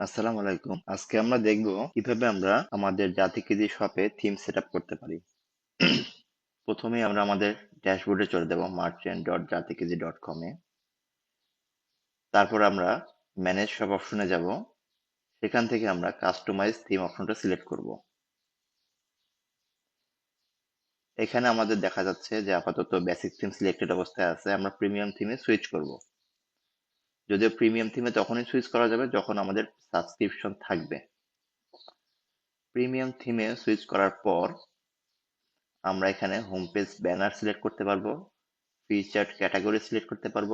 আসসালামু আলাইকুম। আজকে আমরা দেখব কীভাবে আমরা আমাদের জাতিকেজি শপে থিম সেট করতে পারি। প্রথমে আমরা আমাদের ড্যাশবোর্ডে চলে যাব মার্চেন্ট ডট জাতিকেজি ডট কমে তারপর আমরা ম্যানেজ শপ অপশনে যাব। সেখান থেকে আমরা কাস্টমাইজ থিম অপশনটা সিলেক্ট করব। এখানে আমাদের দেখা যাচ্ছে যে আপাতত বেসিক থিম সিলেক্টেড অবস্থায় আছে। আমরা প্রিমিয়াম থিমে সুইচ করব। যদিও প্রিমিয়াম থিমে তখনই সুইচ করা যাবে যখন আমাদের সাবস্ক্রিপশন থাকবে। প্রিমিয়াম থিমে সুইচ করার পর আমরা এখানে হোম পেজ ব্যানার সিলেক্ট করতে পারব ফিচার্ড ক্যাটাগরি সিলেক্ট করতে পারব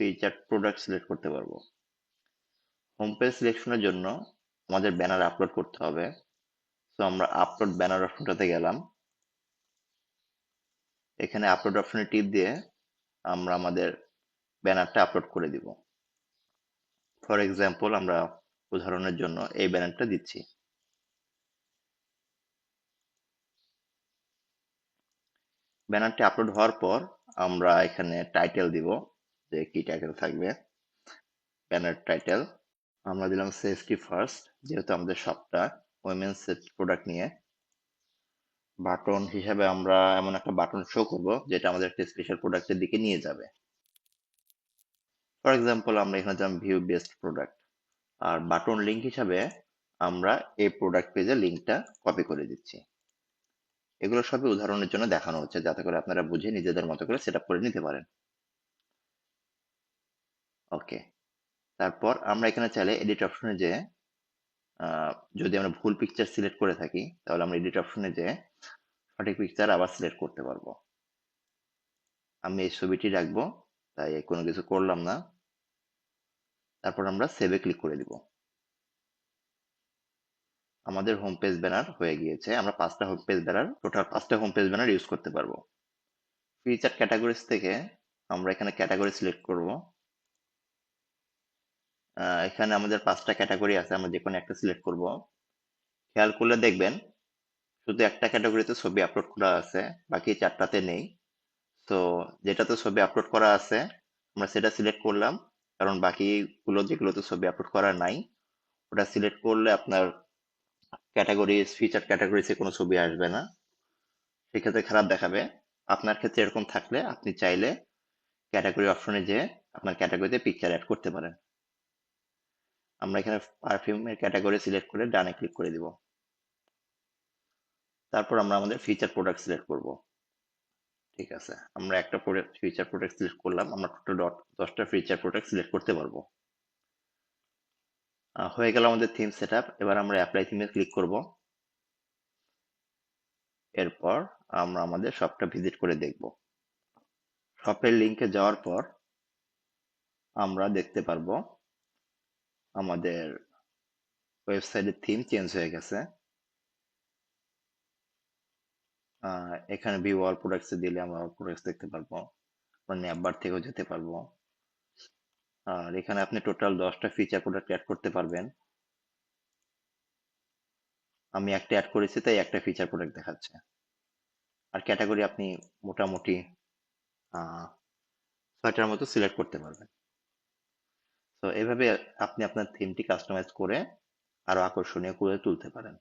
ফিচার্ড প্রোডাক্ট সিলেক্ট করতে পারব। হোম পেজ সিলেকশনের জন্য আমাদের ব্যানার আপলোড করতে হবে। তো আমরা আপলোড ব্যানার অপশনটাতে গেলাম। এখানে আপলোড অপশনে টিপ দিয়ে আমরা আমাদের ব্যানারটা আপলোড করে দিব। ফর এক্সাম্পল আমরা উদাহরণের জন্য এই ব্যানারটা দিচ্ছি। ব্যানারটি আপলোড হওয়ার পর আমরা এখানে টাইটেল দিব, যে কি টাইটেল থাকবে। ব্যানার টাইটেল আমরা দিলাম সেফটি ফার্স্ট যেহেতু আমাদের সবটা উইমেন্স প্রোডাক্ট নিয়ে। বাটন হিসাবে আমরা এমন একটা বাটন শো করব, যেটা আমাদের একটা স্পেশাল প্রোডাক্টের দিকে নিয়ে যাবে। ফর এক্সাম্পল আমরা এখানে দিলাম ভিউ বেস্ট প্রোডাক্ট আর বাটন লিঙ্ক হিসাবে আমরা এই প্রোডাক্ট পেজের লিঙ্কটা কপি করে দিচ্ছি। এগুলো সবই উদাহরণের জন্য দেখানো হচ্ছে, যাতে করে আপনারা বুঝে নিজেদের মতো করে সেট করে নিতে পারেন। ওকে তারপর আমরা এখানে চাইলে এডিট অপশনে যে যদি আমরা ভুল পিকচার সিলেক্ট করে থাকি, তাহলে আমরা এডিট অপশনে যে, সঠিক পিকচার আবার সিলেক্ট করতে পারব। আমি এই ছবিটি রাখব, তাই কোনো কিছু করলাম না। তারপর আমরা সেভে ক্লিক করে দিব। আমাদের হোম পেজ ব্যানার হয়ে গিয়েছে, আমরা পাঁচটা হোম পেজ ব্যানার টোটাল পাঁচটা হোম পেজ ব্যানার ইউজ করতে পারব। ফিচার ক্যাটাগরিজ থেকে আমরা এখানে ক্যাটাগরি সিলেক্ট করব। এখানে আমাদের পাঁচটা ক্যাটাগরি আছে, আমরা যে কোনো একটা সিলেক্ট করব। খেয়াল করলে দেখবেন, শুধু একটা ক্যাটাগরিতে ছবি আপলোড করা আছে, বাকি চারটাতে নেই। তো যেটাতে ছবি আপলোড করা আছে, আমরা সেটা সিলেক্ট করলাম। কারণ বাকিগুলো যেগুলোতে ছবি আপলোড করা নাই, ওটা সিলেক্ট করলে আপনার ক্যাটাগরিজ ফিচার ক্যাটাগরিজে কোনো ছবি আসবে না। সেক্ষেত্রে খারাপ দেখাবে। আপনার ক্ষেত্রে এরকম থাকলে আপনি চাইলে ক্যাটাগরি অপশনে যেয়ে আপনার ক্যাটাগরিতে পিকচার অ্যাড করতে পারেন। আমরা এখানে পারফিউমের ক্যাটাগরি সিলেক্ট করে ডানে ক্লিক করে দিব। তারপর আমরা আমাদের ফিচার প্রোডাক্ট সিলেক্ট করব। ঠিক আছে? আমরা একটা প্রোডাক্ট ফিচার প্রোডাক্ট সিলেক্ট করলাম, আমরা টোটাল ডট দশটা ফিচার প্রোডাক্ট সিলেক্ট করতে পারব। হয়ে গেল আমাদের থিম সেট এবার আমরা অ্যাপ্লাই থিমে ক্লিক করব। এরপর আমরা আমাদের শপটা ভিজিট করে দেখব। শপের লিঙ্কে যাওয়ার পর আমরা দেখতে পারব, আমাদের ওয়েবসাইটের থিম চেঞ্জ হয়ে গেছে। এখানে ভিউ অল প্রোডাক্টস দিলে আমরা অল প্রোডাক্টস দেখতে পারব আমরা ন্যাববার থেকেও যেতে পারব। আর এখানে আপনি টোটাল দশটা ফিচার প্রোডাক্ট অ্যাড করতে পারবেন। আমি একটা অ্যাড করেছি, তাই একটা ফিচার প্রোডাক্ট দেখাচ্ছে। আর ক্যাটাগরি আপনি মোটামুটি ছয়টার মতো সিলেক্ট করতে পারবেন। তো এভাবে আপনি আপনার থিমটি কাস্টমাইজ করে আরও আকর্ষণীয় করে তুলতে পারেন।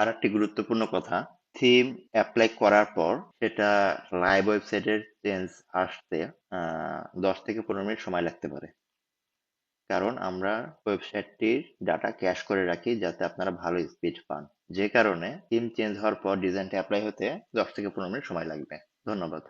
আর একটি গুরুত্বপূর্ণ কথা থিম অ্যাপ্লাই করার পর সেটা লাইভ ওয়েবসাইটের চেঞ্জ আসতে দশ থেকে পনেরো মিনিট সময় লাগতে পারে। কারণ আমরা ওয়েবসাইটটির ডাটা ক্যাশ করে রাখি যাতে আপনারা ভালো স্পিড পান। যে কারণে থিম চেঞ্জ হওয়ার পর ডিজাইনটা অ্যাপ্লাই হতে দশ থেকে পনেরো মিনিট সময় লাগবে। ধন্যবাদ।